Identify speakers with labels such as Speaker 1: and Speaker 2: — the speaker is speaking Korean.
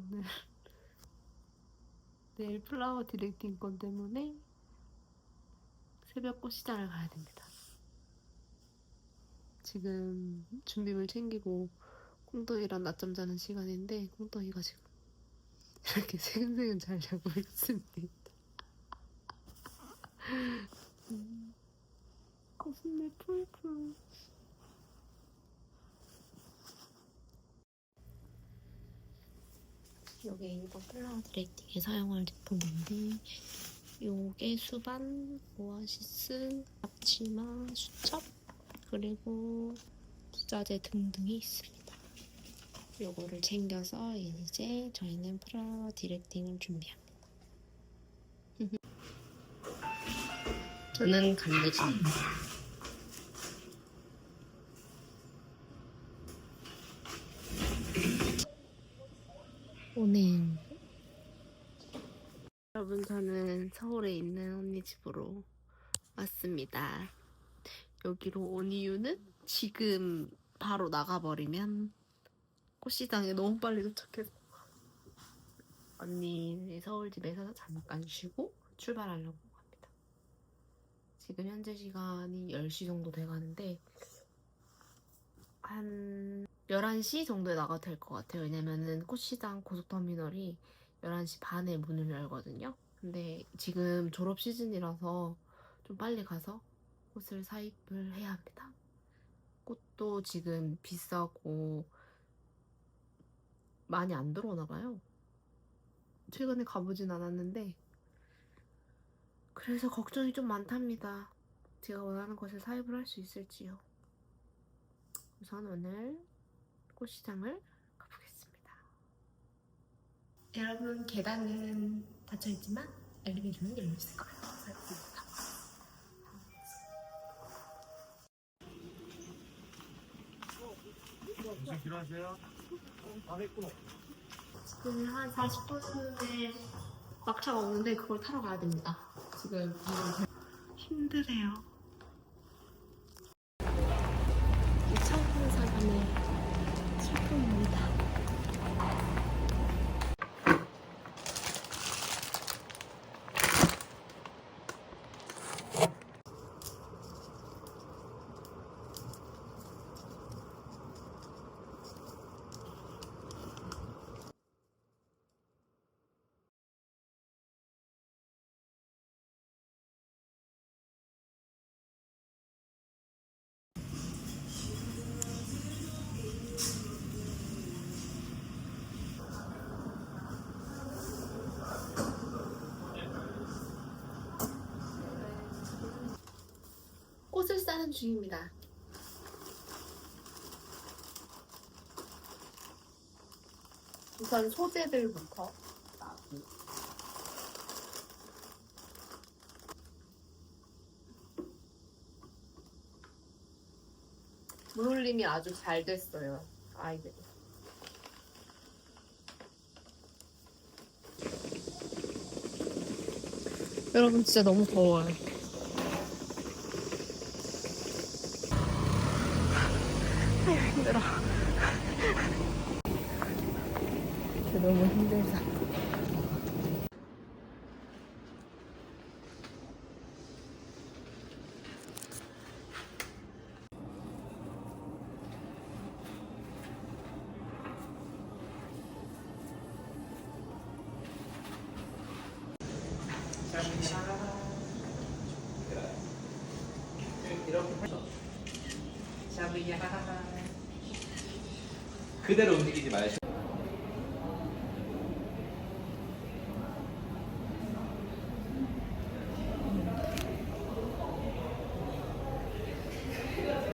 Speaker 1: 오늘 내일 플라워 디렉팅 건 때문에 새벽 꽃시장을 가야 됩니다. 지금 준비물 챙기고 콩떡이랑 낮잠 자는 시간인데 콩떡이가 지금 이렇게 새근새근 잘 자고 있습니다. 음, 코스메 풀풀 요게 이번 플라워 디렉팅에 사용할 제품인데 요게 수반, 오아시스, 앞치마, 수첩 그리고 부자재 등등이 있습니다. 요거를 챙겨서 이제 저희는 플라워 디렉팅을 준비합니다. 저는 간대진입니다. 오늘 여러분 저는 서울에 있는 언니 집으로 왔습니다. 여기로 온 이유는 지금 바로 나가버리면 꽃시장에 너무 빨리 도착해서 언니 서울 집에서 잠깐 쉬고 출발하려고 합니다. 지금 현재 시간이 10시 정도 돼가는데 한 11시 정도에 나가도 될 것 같아요. 왜냐면은 꽃시장 고속터미널이 11시 반에 문을 열거든요. 근데 지금 졸업 시즌이라서 좀 빨리 가서 꽃을 사입을 해야 합니다. 꽃도 지금 비싸고 많이 안 들어오나 봐요. 최근에 가보진 않았는데 그래서 걱정이 좀 많답니다. 제가 원하는 것을 사입을 할 수 있을지요. 우선 오늘 꽃시장을 가보겠습니다. 여러분 계단은 닫혀 있지만 엘리베이터는 열려 있을 거예요. 그래서
Speaker 2: 무슨 필요하세요? 안 했구나.
Speaker 1: 지금 한 40분에 막차가 오는데 그걸 타러 가야 됩니다. 지금 지금 힘드네요. 꽃을 싸는 중입니다. 우선 소재들부터. 싸고 물올림이 아주 잘 됐어요 아이들이 여러분 진짜 너무 더워요 힘들어 진짜 너무 힘들다
Speaker 2: 그대로 움직이지 마시고